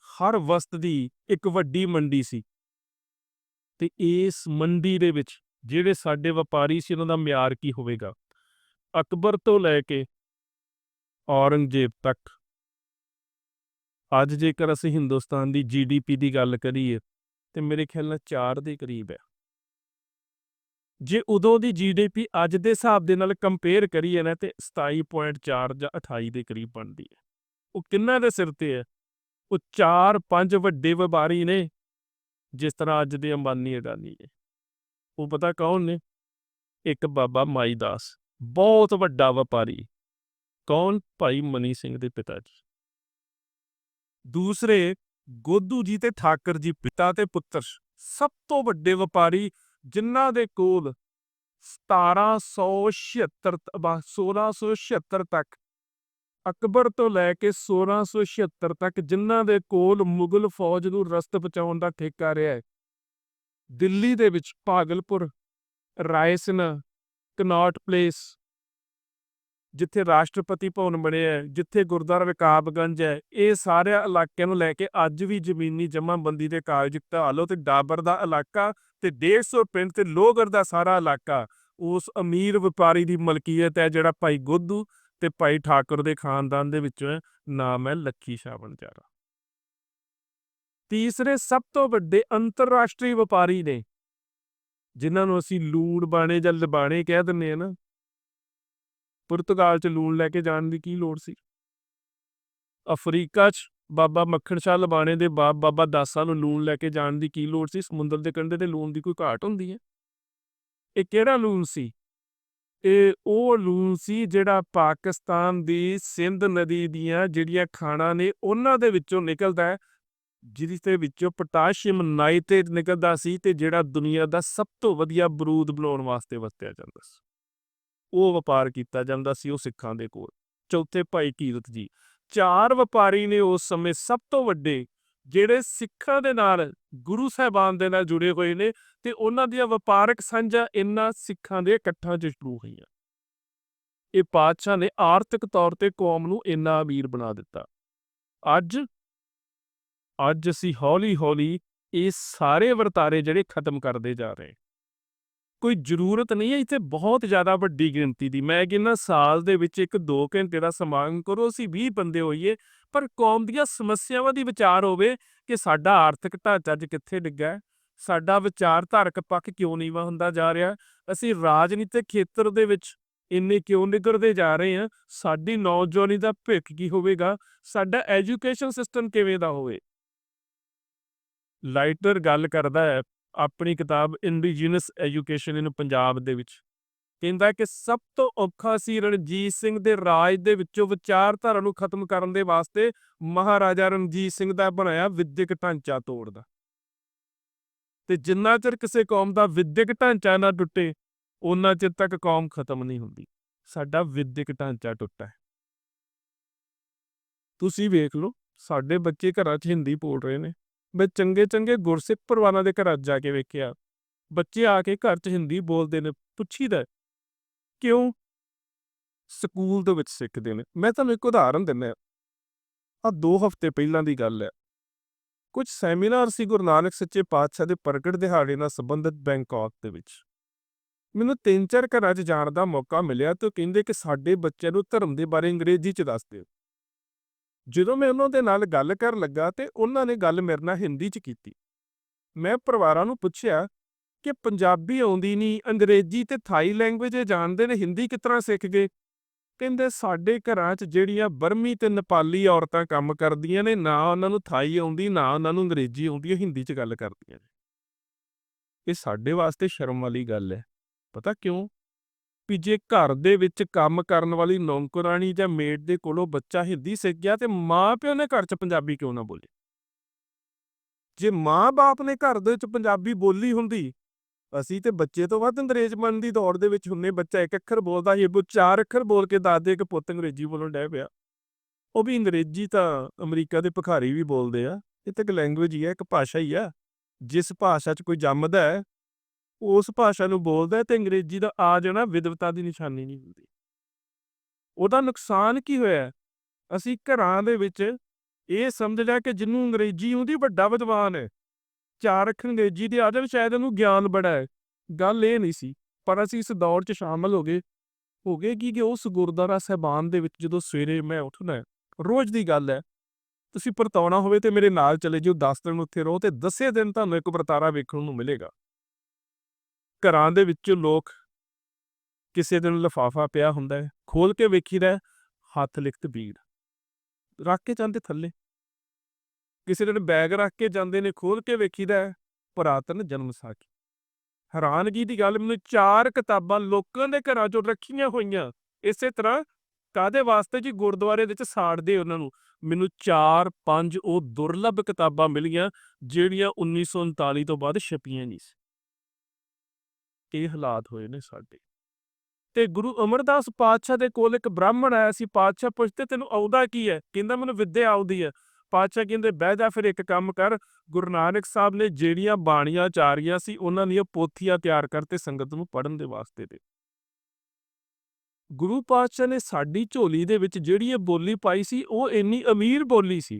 ਹਰ ਵਸਤ ਦੀ ਇੱਕ ਵੱਡੀ ਮੰਡੀ ਸੀ। ਤੇ ਇਸ ਮੰਡੀ ਦੇ ਵਿੱਚ ਜਿਹੜੇ ਸਾਡੇ ਵਪਾਰੀ ਸੀ, ਉਹਨਾਂ ਦਾ ਮਿਆਰ ਕੀ ਹੋਵੇਗਾ? ਅਕਬਰ ਤੋਂ ਲੈ ਕੇ ਔਰੰਗਜ਼ੇਬ ਤੱਕ। ਅੱਜ ਜੇਕਰ ਅਸੀਂ ਹਿੰਦੁਸਤਾਨ ਦੀ ਜੀਡੀਪੀ ਦੀ ਗੱਲ ਕਰੀਏ, ਤੇ ਮੇਰੇ ਖਿਆਲ ਨਾਲ 4 ਦੇ ਕਰੀਬ ਹੈ। ਜੇ ਉਦੋਂ ਦੀ ਜੀਡੀਪੀ ਅੱਜ ਦੇ ਹਿਸਾਬ ਦੇ ਨਾਲ ਕੰਪੇਅਰ ਕਰੀਏ ਨਾ, ਤੇ 27.4 ਜਾਂ 28 ਦੇ ਕਰੀਬ ਬਣਦੀ ਹੈ। ਉਹ ਕਿੰਨਾ ਦੇ ਸਿਰ ਤੇ ਹੈ? ਉਹ 4-5 ਵੱਡੇ ਵਪਾਰੀ ਨੇ। ਜਿਸ ਤਰ੍ਹਾਂ ਅੱਜ ਦੇ ਅੰਬਾਨੀ ਅਡਾਨੀ ਨੇ ਉਹ ਪਤਾ ਕੌਣ ਨੇ? ਇੱਕ ਬਾਬਾ ਮਾਈ ਦਾਸ, ਬਹੁਤ ਵੱਡਾ ਵਪਾਰੀ। ਕੌਣ? ਭਾਈ ਮਨੀ ਸਿੰਘ ਦੇ ਪਿਤਾ ਜੀ। ਦੂਸਰੇ ਗੋਦੂ ਜੀ ਤੇ ਠਾਕਰ ਜੀ ਪਿਤਾ ਤੇ ਪੁੱਤਰ। ਸਭ ਤੋਂ ਵੱਡੇ ਵਪਾਰੀ ਜਿਨ੍ਹਾਂ ਦੇ ਕੋਲ 1776 ਤ- ਬਾ- 1676 ਤੱਕ ਅਕਬਰ ਤੋਂ ਲੈ ਕੇ 1676 ਤੱਕ ਜਿਨ੍ਹਾਂ ਦੇ ਕੋਲ ਮੁਗਲ ਫੌਜ ਨੂੰ ਰਸਤ ਪਹੁੰਚਾਉਣ ਦਾ ਠੇਕਾ ਰਿਹਾ ਹੈ। ਦਿੱਲੀ ਦੇ ਵਿੱਚ ਭਾਗਲਪੁਰ ਰਾਇਸਨਾ ਕਨੌਟ ਪਲੇਸ, ਜਿੱਥੇ ਰਾਸ਼ਟਰਪਤੀ ਭਵਨ ਬਣਿਆ ਹੈ, ਜਿੱਥੇ ਗੁਰਦੁਆਰਾ ਵਿਕਾਬਗੰਜ ਹੈ, ਇਹ ਸਾਰੇ ਇਲਾਕਿਆਂ ਨੂੰ ਲੈ ਕੇ ਅੱਜ ਵੀ ਜ਼ਮੀਨੀ ਜਮ੍ਹਾਂਬੰਦੀ ਦੇ ਕਾਗਜ਼ ਕਢਾ ਲਓ ਤੇ ਡਾਬਰ ਦਾ ਇਲਾਕਾ ਤੇ 150 ਪਿੰਡ ਤੇ ਲੋਹਗੜ੍ਹ ਦਾ ਸਾਰਾ ਇਲਾਕਾ। ਉਸ ਅਮੀਰ ਵਪਾਰੀ ਦੀ ਮਲਕੀਅਤ ਹੈ ਜਿਹੜਾ ਭਾਈ ਗੋਦੂ ਤੇ ਭਾਈ ਠਾਕੁਰ ਦੇ ਖਾਨਦਾਨ ਦੇ ਵਿੱਚੋਂ ਹੈ ਨਾਮ ਹੈ ਲੱਖੀ ਸ਼ਾਹ ਬਣਜਾਰਾ ਤੀਸਰੇ ਸਭ ਤੋਂ ਵੱਡੇ ਅੰਤਰਰਾਸ਼ਟਰੀ ਵਪਾਰੀ ਨੇ, ਜਿਨ੍ਹਾਂ ਨੂੰ ਅਸੀਂ ਲੂਣ ਬਾਣੇ ਜਾਂ ਲਬਾਣੇ ਕਹਿ ਦਿੰਦੇ ਆ ਨਾ। ਪੁਰਤਗਾਲ ਚ ਲੂਣ ਲੈ ਕੇ ਜਾਣ ਦੀ ਕੀ ਲੋੜ ਸੀ? ਅਫਰੀਕਾ ਚ ਬਾਬਾ ਮੱਖਣ ਸ਼ਾਹ ਲਬਾਣੇ ਦੇ ਬਾਪ ਬਾਬਾ ਦਾਸਾ ਨੂੰ ਲੂਣ ਲੈ ਕੇ ਜਾਣ ਦੀ ਕੀ ਲੋੜ ਸੀ? ਸਮੁੰਦਰ ਦੇ ਕੰਢੇ ਤੇ ਲੂਣ ਦੀ ਕੋਈ ਘਾਟ ਹੁੰਦੀ ਹੈ? ਇਹ ਕਿਹੜਾ ਲੂਣ ਸੀ? ਇਹ ਉਹ ਲੂਣ ਸੀ ਜਿਹੜਾ ਪਾਕਿਸਤਾਨ ਦੀ ਸਿੰਧ ਨਦੀ ਦੀਆਂ ਜਿਹੜੀਆਂ ਖਾਣਾਂ ਨੇ, ਉਹਨਾਂ ਦੇ ਵਿੱਚੋਂ ਨਿਕਲਦਾ ਹੈ, ਜਿਹਦੇ ਦੇ ਵਿੱਚੋਂ ਪੋਟਾਸ਼ੀਅਮ ਨਾਈਟ੍ਰੇਟ ਨਿਕਲਦਾ ਸੀ ਤੇ ਜਿਹੜਾ ਦੁਨੀਆ ਦਾ ਸਭ ਤੋਂ ਵਧੀਆ ਬਰੂਦ ਬਣਾਉਣ ਵਾਸਤੇ ਵਰਤਿਆ ਜਾਂਦਾ ਸੀ। ਉਹ ਵਪਾਰ ਕੀਤਾ ਜਾਂਦਾ ਸੀ ਉਹ ਸਿੱਖਾਂ ਦੇ ਕੋਲ। ਚੌਥੇ ਭਾਈ ਕੀਰਤ ਜੀ, ਚਾਰ ਵਪਾਰੀ ਨੇ ਉਸ ਸਮੇਂ ਸਭ ਤੋਂ ਵੱਡੇ ਜਿਹੜੇ ਸਿੱਖਾਂ ਦੇ ਨਾਲ, ਗੁਰੂ ਸਾਹਿਬਾਨ ਦੇ ਨਾਲ ਜੁੜੇ ਹੋਏ ਨੇ ਤੇ ਉਹਨਾਂ ਦੀਆਂ ਵਪਾਰਕ ਸਾਂਝਾਂ ਇਨ੍ਹਾਂ ਸਿੱਖਾਂ ਦੇ ਇਕੱਠਾਂ 'ਚ ਸ਼ੁਰੂ ਹੋਈਆਂ। ਇਹ ਪਾਤਸ਼ਾਹ ਨੇ ਆਰਥਿਕ ਤੌਰ ਤੇ ਕੌਮ ਨੂੰ ਇੰਨਾ ਅਮੀਰ ਬਣਾ ਦਿੱਤਾ। ਅੱਜ ਅੱਜ ਅਸੀਂ ਹੌਲੀ-ਹੌਲੀ ਇਹ ਸਾਰੇ ਵਰਤਾਰੇ ਜਿਹੜੇ ਖਤਮ ਕਰਦੇ ਜਾ ਰਹੇ। ਕੋਈ ਜ਼ਰੂਰਤ ਨਹੀਂ ਹੈ, ਇੱਥੇ ਬਹੁਤ ਜ਼ਿਆਦਾ ਵੱਡੀ ਗਿਣਤੀ ਦੀ। ਮੈਂ ਕਹਿੰਦਾ ਸਾਲ ਦੇ ਵਿੱਚ ਇੱਕ 2 ਘੰਟੇ ਦਾ ਸਮਾਗਮ ਕਰੋ, ਅਸੀਂ 20 ਬੰਦੇ ਹੋਈਏ, ਪਰ ਕੌਮ ਦੀਆਂ ਸਮੱਸਿਆਵਾਂ ਦੀ ਵਿਚਾਰ ਹੋਵੇ ਕਿ ਸਾਡਾ ਆਰਥਿਕ ਢਾਂਚਾ ਅੱਜ ਕਿੱਥੇ ਡਿੱਗਾ ਹੈ? ਸਾਡਾ ਵਿਚਾਰਧਾਰਕ ਪੱਖ ਕਿਉਂ ਨੀਵਾਂ ਹੁੰਦਾ ਜਾ ਰਿਹਾ ਅਸੀਂ ਰਾਜਨੀਤਿਕ ਖੇਤਰ ਦੇ ਵਿੱਚ ਇੰਨੇ ਕਿਉਂ ਨਿਗਰਦੇ ਜਾ ਰਹੇ ਹਾਂ? ਸਾਡੀ ਨੌਜਵਾਨੀ ਦਾ ਭਵਿੱਖ ਕੀ ਹੋਵੇਗਾ? ਸਾਡਾ ਐਜੂਕੇਸ਼ਨ ਸਿਸਟਮ ਕਿਵੇਂ ਦਾ ਹੋਵੇ? ਲਾਈਟਰ ਗੱਲ ਕਰਦਾ ਹੈ ਆਪਣੀ ਕਿਤਾਬ ਇੰਡੀਜੀਨਸ ਐਜੂਕੇਸ਼ਨ ਇਨ ਪੰਜਾਬ ਦੇ ਵਿੱਚ। ਕਹਿੰਦਾ ਕਿ ਸਭ ਤੋਂ ਔਖਾ ਸੀ ਰਣਜੀਤ ਸਿੰਘ ਦੇ ਰਾਜ ਦੇ ਵਿੱਚੋਂ ਵਿਚਾਰਧਾਰਾ ਨੂੰ ਖਤਮ ਕਰਨ ਦੇ ਵਾਸਤੇ ਮਹਾਰਾਜਾ ਰਣਜੀਤ ਸਿੰਘ ਦਾ ਬਣਾਇਆ ਵਿਦਿਅਕ ਢਾਂਚਾ ਤੋੜਦਾ ਤੇ ਜਿੰਨਾ ਚਿਰ ਕਿਸੇ ਕੌਮ ਦਾ ਵਿਦਿਅਕ ਢਾਂਚਾ ਨਾ ਟੁੱਟੇ ਉਹਨਾਂ ਚਿਰ ਤੱਕ ਕੌਮ ਖਤਮ ਨਹੀਂ ਹੁੰਦੀ। ਸਾਡਾ ਵਿਦਿਅਕ ਢਾਂਚਾ ਟੁੱਟਾ ਹੈ। ਤੁਸੀਂ ਵੇਖ ਲਓ, ਸਾਡੇ ਬੱਚੇ ਘਰਾਂ 'ਚ ਹਿੰਦੀ ਬੋਲ ਰਹੇ ਨੇ। ਮੈਂ ਚੰਗੇ ਚੰਗੇ ਗੁਰਸਿੱਖ ਪਰਿਵਾਰਾਂ ਦੇ ਘਰਾਂ ਜਾ ਕੇ ਵੇਖਿਆ। ਬੱਚੇ ਆ ਕੇ ਘਰ 'ਚ ਹਿੰਦੀ ਬੋਲਦੇ ਨੇ, ਪੁੱਛੀਦਾ ਕਿਉਂ? ਸਕੂਲ ਦੇ ਵਿੱਚ ਸਿੱਖਦੇ ਨੇ। ਮੈਂ ਤੁਹਾਨੂੰ ਇੱਕ ਉਦਾਹਰਨ ਦਿੰਦਾ ਆ ਦੋ ਹਫ਼ਤੇ ਪਹਿਲਾਂ ਦੀ ਗੱਲ ਹੈ। ਕੁਝ ਸੈਮੀਨਾਰ ਸੀ ਗੁਰੂ ਨਾਨਕ ਸੱਚੇ ਪਾਤਸ਼ਾਹ ਦੇ ਪ੍ਰਗਟ ਦਿਹਾੜੇ ਨਾਲ ਸੰਬੰਧਿਤ ਬੈਂਕਾਕ ਦੇ ਵਿੱਚ। ਮੈਨੂੰ ਤਿੰਨ ਚਾਰ ਘਰਾਂ 'ਚ ਜਾਣ ਦਾ ਮੌਕਾ ਮਿਲਿਆ ਤੇ ਉਹ ਕਹਿੰਦੇ ਕਿ ਸਾਡੇ ਬੱਚਿਆਂ ਨੂੰ ਧਰਮ ਦੇ ਬਾਰੇ ਅੰਗਰੇਜ਼ੀ 'ਚ ਦੱਸ ਦਿਓ। ਜਦੋਂ ਮੈਂ ਉਹਨਾਂ ਦੇ ਨਾਲ ਗੱਲ ਕਰਨ ਲੱਗਾ ਤੇ ਉਹਨਾਂ ਨੇ ਗੱਲ ਮੇਰੇ ਨਾਲ ਹਿੰਦੀ 'ਚ ਕੀਤੀ। ਮੈਂ ਪਰਿਵਾਰਾਂ ਨੂੰ ਪੁੱਛਿਆ ਕਿ ਪੰਜਾਬੀ ਆਉਂਦੀ ਨਹੀਂ, ਅੰਗਰੇਜ਼ੀ ਤੇ ਥਾਈ ਲੈਂਗੁਏਜ ਜਾਣਦੇ ਨੇ, ਹਿੰਦੀ ਕਿਸ ਤਰ੍ਹਾਂ ਸਿੱਖ ਗਏ? ਕਹਿੰਦੇ ਸਾਡੇ ਘਰਾਂ 'ਚ ਜਿਹੜੀਆਂ ਬਰਮੀ ਤੇ ਨੇਪਾਲੀ ਔਰਤਾਂ ਕੰਮ ਕਰਦੀਆਂ ਨੇ, ਨਾ ਉਹਨਾਂ ਨੂੰ ਥਾਈ ਆਉਂਦੀ, ਨਾ ਉਹਨਾਂ ਨੂੰ ਅੰਗਰੇਜ਼ੀ ਆਉਂਦੀ ਹਿੰਦੀ 'ਚ ਗੱਲ ਕਰਦੀਆਂ ਨੇ। ਇਹ ਸਾਡੇ ਵਾਸਤੇ ਸ਼ਰਮ ਵਾਲੀ ਗੱਲ ਹੈ। ਪਤਾ ਕਿਉਂ? ਵੀ ਜੇ ਘਰ ਦੇ ਵਿੱਚ ਕੰਮ ਕਰਨ ਵਾਲੀ ਨੌਕਰਾਨੀ ਜਾਂ ਮੇਡ ਦੇ ਕੋਲੋਂ ਬੱਚਾ ਹਿੰਦੀ ਸਿੱਖ ਗਿਆ ਤੇ ਮਾਂ ਪਿਓ ਨੇ ਘਰ 'ਚ ਪੰਜਾਬੀ ਕਿਉਂ ਨਾ ਬੋਲੇ? ਜੇ ਮਾਂ-ਬਾਪ ਨੇ ਘਰ ਦੇ ਵਿੱਚ ਪੰਜਾਬੀ ਬੋਲੀ ਹੁੰਦੀ, ਅਸੀਂ ਤੇ ਬੱਚੇ ਤੋਂ ਵੱਧ ਅੰਗਰੇਜ਼ ਬਣਨ ਦੀ ਦੌੜ ਦੇ ਵਿੱਚ ਹੁੰਨੇ, ਬੱਚਾ ਇੱਕ ਅੱਖਰ ਬੋਲਦਾ ਸੀ ਉਹ ਚਾਰ ਅੱਖਰ ਬੋਲ ਕੇ ਦੱਸਦੇ ਕਿ ਪੁੱਤ ਅੰਗਰੇਜ਼ੀ ਬੋਲਣ ਡੈ ਪਿਆ। ਉਹ ਵੀ ਅੰਗਰੇਜ਼ੀ ਤਾਂ ਅਮਰੀਕਾ ਦੇ ਭਿਖਾਰੀ ਵੀ ਬੋਲਦੇ ਆ, ਇਹ ਤਾਂ ਇੱਕ ਲੈਂਗੁਏਜ ਹੀ ਹੈ ਇੱਕ ਭਾਸ਼ਾ ਹੀ ਆ। ਜਿਸ ਭਾਸ਼ਾ 'ਚ ਕੋਈ ਜੰਮਦਾ ਹੈ ਉਸ ਭਾਸ਼ਾ ਨੂੰ ਬੋਲਦਾ ਹੈ ਤੇ ਅੰਗਰੇਜ਼ੀ ਦਾ ਆ ਜਾਣਾ ਵਿਦਵਤਾ ਦੀ ਨਿਸ਼ਾਨੀ ਨਹੀਂ ਹੁੰਦੀ। ਉਹਦਾ ਨੁਕਸਾਨ ਕੀ ਹੋਇਆ? ਅਸੀਂ ਘਰਾਂ ਦੇ ਵਿੱਚ ਇਹ ਸਮਝ ਲਿਆ ਕਿ ਜਿਹਨੂੰ ਅੰਗਰੇਜ਼ੀ ਆਉਂਦੀ, ਵੱਡਾ ਵਿਦਵਾਨ ਹੈ। ਚਾਰ ਅੱਖਰ ਅੰਗਰੇਜ਼ੀ ਦੇ ਆ ਜਾਣ, ਸ਼ਾਇਦ ਉਹਨੂੰ ਗਿਆਨ ਬੜਾ ਹੈ। ਗੱਲ ਇਹ ਨਹੀਂ ਸੀ, ਪਰ ਅਸੀਂ ਇਸ ਦੌਰ 'ਚ ਸ਼ਾਮਲ ਹੋ ਗਏ। ਹੋ ਗਏ ਕੀ ਕਿ ਉਸ ਗੁਰਦੁਆਰਾ ਸਾਹਿਬਾਨ ਦੇ ਵਿੱਚ ਜਦੋਂ ਸਵੇਰੇ ਮੈਂ ਉੱਠਣਾ ਰੋਜ਼ ਦੀ ਗੱਲ ਹੈ। ਤੁਸੀਂ ਪਰਤਾਉਣਾ ਹੋਵੇ ਤੇ ਮੇਰੇ ਨਾਲ ਚਲੇ ਜਿਓ 10 ਦਿਨ ਉੱਥੇ ਰਹੋ ਤੇ ਦਸੇ ਦਿਨ ਤੁਹਾਨੂੰ ਇੱਕ ਵਰਤਾਰਾ ਵੇਖਣ ਨੂੰ ਮਿਲੇਗਾ। ਘਰਾਂ ਦੇ ਵਿੱਚ ਲੋਕ ਕਿਸੇ ਦਿਨ ਲਫਾਫਾ ਪਿਆ ਹੁੰਦਾ ਹੈ ਖੋਲ ਕੇ ਵੇਖੀਦਾ ਹੱਥ ਲਿਖਤ ਬੀੜ। ਰੱਖ ਕੇ ਜਾਂਦੇ ਥੱਲੇ। ਕਿਸੇ ਦਿਨ ਬੈਗ ਰੱਖ ਕੇ ਜਾਂਦੇ ਨੇ ਖੋਲ ਕੇ ਵੇਖੀਦਾ ਹੈ, ਪੁਰਾਤਨ ਜਨਮ ਸਾਖੀ। ਹੈਰਾਨਗੀ ਦੀ ਗੱਲ ਮੈਨੂੰ ਚਾਰ ਕਿਤਾਬਾਂ ਲੋਕਾਂ ਦੇ ਘਰਾਂ 'ਚੋਂ ਰੱਖੀਆਂ ਹੋਈਆਂ। ਇਸੇ ਤਰ੍ਹਾਂ ਕਾਦੇ ਵਾਸਤੇ ਜੀ ਗੁਰਦੁਆਰੇ ਦੇ ਵਿੱਚ ਸਾੜਦੇ ਉਹਨਾਂ ਨੂੰ? ਮੈਨੂੰ 4 5 ਉਹ ਦੁਰਲੱਭ ਕਿਤਾਬਾਂ ਮਿਲੀਆਂ ਜਿਹੜੀਆਂ 1939 ਤੋਂ ਬਾਅਦ ਛਪੀਆਂ ਨਹੀਂ ਸੀ। ਇਹ ਹਾਲਾਤ ਹੋਏ ਨੇ ਸਾਡੇ। ਤੇ ਗੁਰੂ ਅਮਰਦਾਸ ਪਾਤਸ਼ਾਹ ਦੇ ਕੋਲ ਇੱਕ ਬ੍ਰਾਹਮਣ ਆਇਆ ਸੀ, ਪਾਤਸ਼ਾਹ ਪੁੱਛਦੇ, ਤੈਨੂੰ ਆਉਂਦਾ ਕੀ ਹੈ? ਕਹਿੰਦਾ, ਮੈਨੂੰ ਵਿੱਦਿਆ ਆਉਂਦੀ ਹੈ। ਪਾਤਸ਼ਾਹ ਕਹਿੰਦੇ, ਬਹਿ ਜਾ ਫਿਰ ਇੱਕ ਕੰਮ ਕਰ। ਗੁਰੂ ਨਾਨਕ ਸਾਹਿਬ ਨੇ ਜਿਹੜੀਆਂ ਬਾਣੀਆਂ ਚਾਰੀਆਂ ਸੀ, ਉਹਨਾਂ ਦੀਆਂ ਪੋਥੀਆਂ ਤਿਆਰ ਕਰਤੇ ਸੰਗਤ ਨੂੰ ਪੜਨ ਦੇ ਵਾਸਤੇ ਦੇ ਗੁਰੂ ਪਾਤਸ਼ਾਹ ਨੇ ਸਾਡੀ ਝੋਲੀ ਦੇ ਵਿੱਚ ਜਿਹੜੀ ਇਹ ਬੋਲੀ ਪਾਈ ਸੀ, ਉਹ ਇੰਨੀ ਅਮੀਰ ਬੋਲੀ ਸੀ।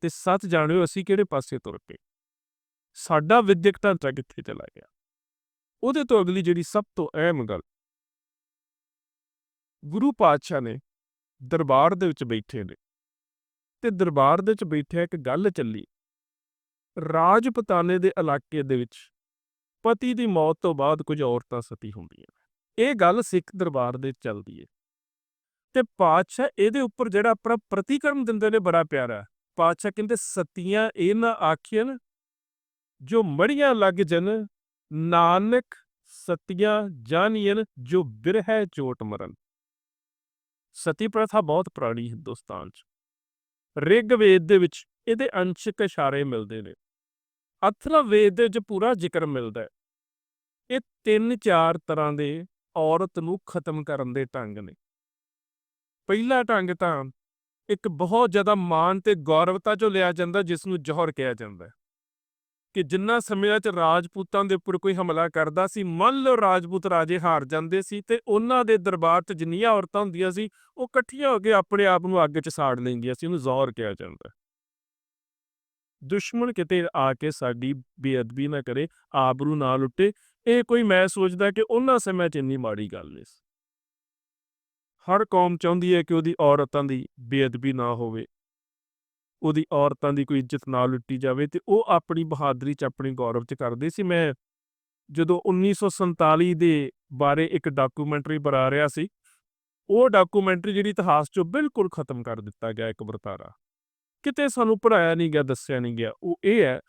ਤੇ ਸੱਚ ਜਾਣਿਓ, ਅਸੀਂ ਕਿਹੜੇ ਪਾਸੇ ਤੁਰ ਪਏ? ਸਾਡਾ ਵਿਦਿਅਕ ਢਾਂਚਾ ਕਿੱਥੇ ਚਲਾ ਗਿਆ? ਉਹਦੇ ਤੋਂ ਅਗਲੀ ਜਿਹੜੀ ਸਭ ਤੋਂ ਅਹਿਮ ਗੱਲ ਗੁਰੂ ਪਾਤਸ਼ਾਹ ਨੇ ਦਰਬਾਰ ਦੇ ਵਿੱਚ ਬੈਠੇ ਨੇ। ਤੇ ਦਰਬਾਰ ਦੇ ਵਿੱਚ ਬੈਠਿਆ ਇੱਕ ਗੱਲ ਚੱਲੀ। ਰਾਜਪਤਾਨੇ ਦੇ ਇਲਾਕੇ ਦੇ ਵਿੱਚ ਪਤੀ ਦੀ ਮੌਤ ਤੋਂ ਬਾਅਦ ਕੁਝ ਔਰਤਾਂ ਸਤੀ ਹੁੰਦੀਆਂ ਇਹ ਗੱਲ ਸਿੱਖ ਦਰਬਾਰ ਦੇ ਚੱਲਦੀ ਹੈ ਤੇ ਪਾਤਸ਼ਾਹ ਇਹਦੇ ਉੱਪਰ ਜਿਹੜਾ ਆਪਣਾ ਪ੍ਰਤੀਕਰਮ ਦਿੰਦੇ ਨੇ ਬੜਾ ਪਿਆਰਾ। ਪਾਤਸ਼ਾਹ ਕਹਿੰਦੇ, ਸਤੀਆਂ ਇਹ ਨਾ ਆਖੀਆਂ ਜੋ ਮੜੀਆਂ ਲੱਗ ਜਨ ਨਾਨਕ ਸਤੀਆਂ ਜਾਣੀਨ ਜੋ ਬਿਰਹਿ ਚੋਟ ਮਰਨ। ਸਤੀ ਪ੍ਰਥਾ ਬਹੁਤ ਪੁਰਾਣੀ ਹਿੰਦੁਸਤਾਨ 'ਚ। ਰਿਗ ਵੇਦ ਦੇ ਵਿੱਚ ਇਹਦੇ ਅੰਸ਼ਕ ਇਸ਼ਾਰੇ ਮਿਲਦੇ ਨੇ। ਅਥਰਵ ਵੇਦ ਦੇ ਵਿੱਚ ਪੂਰਾ ਜ਼ਿਕਰ ਮਿਲਦਾ ਹੈ। ਇਹ ਤਿੰਨ ਚਾਰ ਤਰ੍ਹਾਂ ਦੇ ਔਰਤ ਨੂੰ ਖਤਮ ਕਰਨ ਦੇ ਢੰਗ ਨੇ। ਪਹਿਲਾ ਢੰਗ ਤਾਂ ਇੱਕ ਬਹੁਤ ਜ਼ਿਆਦਾ ਮਾਣ ਤੇ ਗੌਰਵਤਾ ਚੋਂ ਲਿਆ ਜਾਂਦਾ ਜਿਸ ਨੂੰ ਜੌਹਰ ਕਿਹਾ ਜਾਂਦਾ ਹੈ। ਕਿ ਜਿੰਨਾ ਸਮਿਆਂ 'ਚ ਰਾਜਪੂਤਾਂ ਦੇ ਉੱਪਰ ਕੋਈ ਹਮਲਾ ਕਰਦਾ ਸੀ, ਮੰਨ ਲਓ ਰਾਜਪੂਤ ਰਾਜੇ ਹਾਰ ਜਾਂਦੇ ਸੀ ਤੇ ਉਹਨਾਂ ਦੇ ਦਰਬਾਰ 'ਚ ਜਿੰਨੀਆਂ ਔਰਤਾਂ ਹੁੰਦੀਆਂ ਸੀ, ਉਹ ਇਕੱਠੀਆਂ ਹੋ ਕੇ ਆਪਣੇ ਆਪ ਨੂੰ ਅੱਗ 'ਚ ਸਾੜ ਲੈਂਦੀਆਂ ਸੀ, ਉਹਨੂੰ ਜ਼ੌਹਰ ਕਿਹਾ ਜਾਂਦਾ ਦੁਸ਼ਮਣ ਕਿਤੇ ਆ ਕੇ ਸਾਡੀ ਬੇਅਦਬੀ ਨਾ ਕਰੇ, ਆਬਰੂ ਨਾ ਲੁੱਟੇ, ਇਹ ਕੋਈ ਮੈਂ ਸੋਚਦਾ ਕਿ ਉਹਨਾਂ ਸਮਿਆਂ 'ਚ ਇੰਨੀ ਮਾੜੀ ਗੱਲ ਨਹੀਂ ਹਰ ਕੌਮ ਚਾਹੁੰਦੀ ਹੈ ਕਿ ਉਹਦੀ ਔਰਤਾਂ ਦੀ ਬੇਅਦਬੀ ਨਾ ਹੋਵੇ। ਉਹਦੀ ਔਰਤਾਂ ਦੀ ਕੋਈ ਇੱਜ਼ਤ ਨਾ ਲੁੱਟੀ ਜਾਵੇ ਤੇ ਉਹ ਆਪਣੀ ਬਹਾਦਰੀ 'ਚ ਆਪਣੀ ਗੌਰਵ 'ਚ ਕਰਦੇ ਸੀ। ਮੈਂ ਜਦੋਂ 1947 ਦੇ ਬਾਰੇ ਇੱਕ ਡਾਕੂਮੈਂਟਰੀ ਬਣਾ ਰਿਹਾ ਸੀ, ਉਹ ਡਾਕੂਮੈਂਟਰੀ ਜਿਹੜੀ ਇਤਿਹਾਸ 'ਚੋਂ ਬਿਲਕੁਲ ਖਤਮ ਕਰ ਦਿੱਤਾ ਗਿਆ ਇੱਕ ਵਰਤਾਰਾ। ਕਿਤੇ ਸਾਨੂੰ ਪੜਾਇਆ ਨਹੀਂ ਗਿਆ, ਦੱਸਿਆ ਨਹੀਂ ਗਿਆ। ਉਹ ਇਹ ਹੈ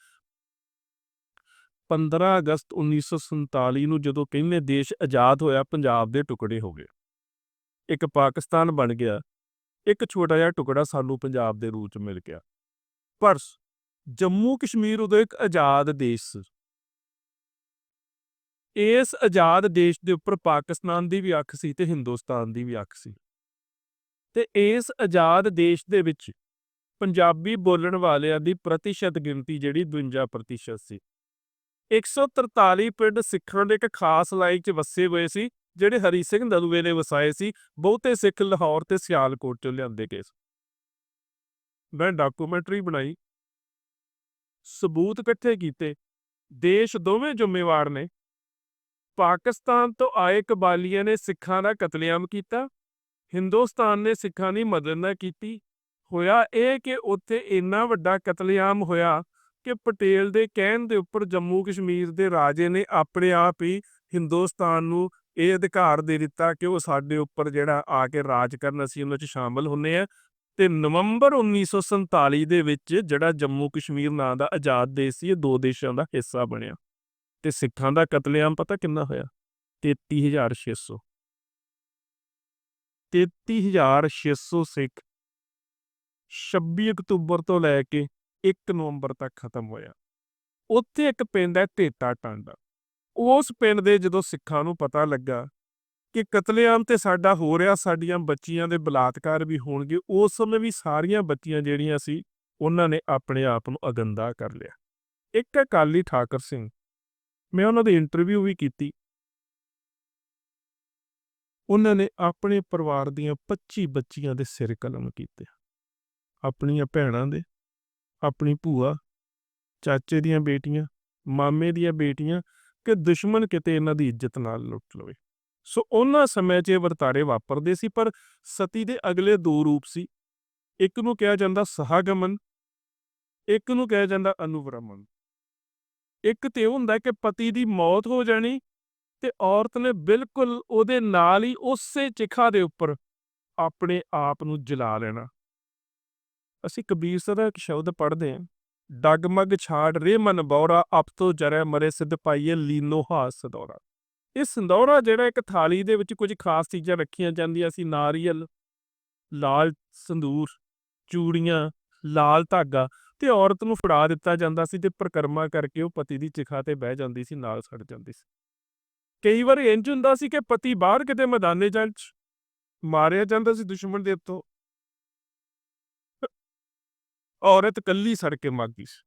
15 ਅਗਸਤ 1947 ਨੂੰ ਜਦੋਂ ਕਹਿੰਦੇ ਦੇਸ਼ ਆਜ਼ਾਦ ਹੋਇਆ, ਪੰਜਾਬ ਦੇ ਟੁਕੜੇ ਹੋ ਗਏ। ਇੱਕ ਪਾਕਿਸਤਾਨ ਬਣ ਗਿਆ। ਇੱਕ ਛੋਟਾ ਜਿਹਾ ਟੁਕੜਾ ਸਾਨੂੰ ਪੰਜਾਬ ਦੇ ਰੂਪ ਚ ਮਿਲ ਗਿਆ। ਪਰ ਜੰਮੂ ਕਸ਼ਮੀਰ ਉਦੋਂ ਇੱਕ ਆਜ਼ਾਦ ਦੇਸ਼ ਸੀ। ਇਸ ਆਜ਼ਾਦ ਦੇਸ਼ ਦੇ ਉੱਪਰ ਪਾਕਿਸਤਾਨ ਦੀ ਵੀ ਅੱਖ ਸੀ ਤੇ ਹਿੰਦੁਸਤਾਨ ਦੀ ਵੀ ਅੱਖ ਸੀ। ਤੇ ਇਸ ਆਜ਼ਾਦ ਦੇਸ਼ ਦੇ ਵਿੱਚ ਪੰਜਾਬੀ ਬੋਲਣ ਵਾਲਿਆਂ ਦੀ ਪ੍ਰਤੀਸ਼ਤ ਗਿਣਤੀ ਜਿਹੜੀ 52% ਸੀ। 143 ਪਿੰਡ ਸਿੱਖਾਂ ਦੇ ਇੱਕ ਖਾਸ ਲਾਈਕ 'ਚ ਵਸੇ ਹੋਏ ਸੀ ਜਿਹੜੇ ਹਰੀ ਸਿੰਘ ਨਲੂਏ ਨੇ ਵਸਾਏ ਸੀ, ਬਹੁਤੇ ਸਿੱਖ ਲਾਹੌਰ ਤੇ ਸਿਆਲਕੋਟ ਚੋਂ ਲਿਆਂਦੇ ਗਏ ਮੈਂ ਡਾਕੂਮੈਂਟਰੀ ਬਣਾਈ। ਸਬੂਤ ਇਕੱਠੇ ਕੀਤੇ। ਦੇਸ਼ ਦੋਵੇਂ ਜ਼ਿੰਮੇਵਾਰ ਨੇ। ਪਾਕਿਸਤਾਨ ਤੋਂ ਆਏ ਕਬਾਲੀਆਂ ਨੇ ਸਿੱਖਾਂ ਦਾ ਕਤਲੇਆਮ ਕੀਤਾ। ਹਿੰਦੁਸਤਾਨ ਨੇ ਸਿੱਖਾਂ ਦੀ ਮਦਦ ਨਾ ਕੀਤੀ। ਹੋਇਆ ਇਹ ਕਿ ਉੱਥੇ ਇੰਨਾ ਵੱਡਾ ਕਤਲੇਆਮ ਹੋਇਆ ਕਿ ਪਟੇਲ ਦੇ ਕਹਿਣ ਦੇ ਉੱਪਰ ਜੰਮੂ ਕਸ਼ਮੀਰ ਦੇ ਰਾਜੇ ਨੇ ਆਪਣੇ ਆਪ ਹੀ ਹਿੰਦੁਸਤਾਨ ਨੂੰ ਇਹ ਅਧਿਕਾਰ ਦੇ ਦਿੱਤਾ ਕਿ ਉਹ ਸਾਡੇ ਉੱਪਰ ਜਿਹੜਾ ਆ ਕੇ ਰਾਜ ਕਰਨ ਅਸੀਂ ਉਹਨਾਂ 'ਚ ਸ਼ਾਮਲ ਹੁੰਨੇ ਆ। ਤੇ ਨਵੰਬਰ 1947 ਦੇ ਵਿੱਚ ਜਿਹੜਾ ਜੰਮੂ ਕਸ਼ਮੀਰ ਨਾਂ ਦਾ ਆਜ਼ਾਦ ਦੇਸ਼ ਸੀ, ਇਹ ਦੋ ਦੇਸ਼ਾਂ ਦਾ ਹਿੱਸਾ ਬਣਿਆ। ਤੇ ਸਿੱਖਾਂ ਦਾ ਕਤਲੇਆਮ ਪਤਾ ਕਿੰਨਾ ਹੋਇਆ? 33600 33600 ਸਿੱਖ 26 ਅਕਤੂਬਰ ਤੋਂ ਲੈ ਕੇ 1 ਨਵੰਬਰ ਤੱਕ ਖਤਮ ਹੋਇਆ। ਉੱਥੇ ਇੱਕ ਪਿੰਡ ਹੈ ਢੇਟਾ ਟਾਂਡਾ। ਉਸ ਪਿੰਡ ਦੇ ਜਦੋਂ ਸਿੱਖਾਂ ਨੂੰ ਪਤਾ ਲੱਗਾ ਕਿ ਕਤਲੇਆਮ ਤੇ ਸਾਡਾ ਹੋ ਰਿਹਾ, ਸਾਡੀਆਂ ਬੱਚੀਆਂ ਦੇ ਬਲਾਤਕਾਰ ਵੀ ਹੋਣਗੇ, ਉਸ ਸਮੇਂ ਵੀ ਸਾਰੀਆਂ ਬੱਚੀਆਂ ਜਿਹੜੀਆਂ ਸੀ, ਉਹਨਾਂ ਨੇ ਆਪਣੇ ਆਪ ਨੂੰ ਅਗੰਦਾ ਕਰ ਲਿਆ। ਇੱਕ ਅਕਾਲੀ ਠਾਕਰ ਸਿੰਘ, ਮੈਂ ਉਹਨਾਂ ਦੀ ਇੰਟਰਵਿਊ ਵੀ ਕੀਤੀ। ਉਹਨਾਂ ਨੇ ਆਪਣੇ ਪਰਿਵਾਰ ਦੀਆਂ 25 ਬੱਚੀਆਂ ਦੇ ਸਿਰ ਕਲਮ ਕੀਤੇ। ਆਪਣੀਆਂ ਭੈਣਾਂ ਦੇ, ਆਪਣੀ ਭੂਆ, ਚਾਚੇ ਦੀਆਂ ਬੇਟੀਆਂ, ਮਾਮੇ ਦੀਆਂ ਬੇਟੀਆਂ ਕਿ ਦੁਸ਼ਮਣ ਕਿਤੇ ਇਹਨਾਂ ਦੀ ਇੱਜ਼ਤ ਨਾਲ ਲੁੱਟ ਲਵੇ। ਸੋ ਉਹਨਾਂ ਸਮੇਂ 'ਚ ਇਹ ਵਰਤਾਰੇ ਵਾਪਰਦੇ ਸੀ, ਪਰ ਸਤੀ ਦੇ ਅਗਲੇ ਦੋ ਰੂਪ ਸੀ। ਇੱਕ ਨੂੰ ਕਿਹਾ ਜਾਂਦਾ ਸਹਾਗਮਨ, ਇੱਕ ਨੂੰ ਕਿਹਾ ਜਾਂਦਾ ਅਨੁਵਰਮਨ। ਇੱਕ ਤੇ ਹੁੰਦਾ ਕਿ ਪਤੀ ਦੀ ਮੌਤ ਹੋ ਜਾਣੀ ਤੇ ਔਰਤ ਨੇ ਬਿਲਕੁਲ ਉਹਦੇ ਨਾਲ ਹੀ ਉਸੇ ਚਿਖਾ ਦੇ ਉੱਪਰ ਆਪਣੇ ਆਪ ਨੂੰ ਜਲਾ ਲੈਣਾ। ਅਸੀਂ ਕਬੀਰ ਸਰ ਦਾ ਇੱਕ ਸ਼ਬਦ ਪੜ੍ਹਦੇ ਹਾਂ। ਡਗਮਗ ਛਾੜ ਰੇ ਮਨ ਬੌਰਾ, ਅਪ ਤੋਂ ਜਰੈ ਮਰੇ ਸਿਧ ਪਾਈਏ ਲੀਨੋ ਹਾਸ ਸਦੌਰਾ ਇਹ ਸੰਦੌਰਾ ਜਿਹੜਾ ਇੱਕ ਥਾਲੀ ਦੇ ਵਿੱਚ ਕੁਝ ਖਾਸ ਚੀਜ਼ਾਂ ਰੱਖੀਆਂ ਜਾਂਦੀਆਂ ਸੀ, ਨਾਰੀਅਲ, ਲਾਲ ਸੰਦੂਰ, ਚੂੜੀਆਂ, ਲਾਲ ਧਾਗਾ, ਤੇ ਔਰਤ ਨੂੰ ਫੜਾ ਦਿੱਤਾ ਜਾਂਦਾ ਸੀ ਤੇ ਪ੍ਰਕਰਮਾ ਕਰਕੇ ਉਹ ਪਤੀ ਦੀ ਚਿਖਾ ਤੇ ਬਹਿ ਜਾਂਦੀ ਸੀ, ਨਾਲ ਸੜ ਜਾਂਦੀ ਸੀ। ਕਈ ਵਾਰ ਇੰਜ ਹੁੰਦਾ ਸੀ ਕਿ ਪਤੀ ਬਾਹਰ ਕਿਤੇ ਮੈਦਾਨੇ ਜੰਗ 'ਚ ਮਾਰਿਆ ਜਾਂਦਾ ਸੀ ਦੁਸ਼ਮਣ ਦੇ ਹੱਥੋਂ ਔਰਤ ਕੱਲੀ ਸੜ ਕੇ ਮਰ ਗਈ ਸੀ।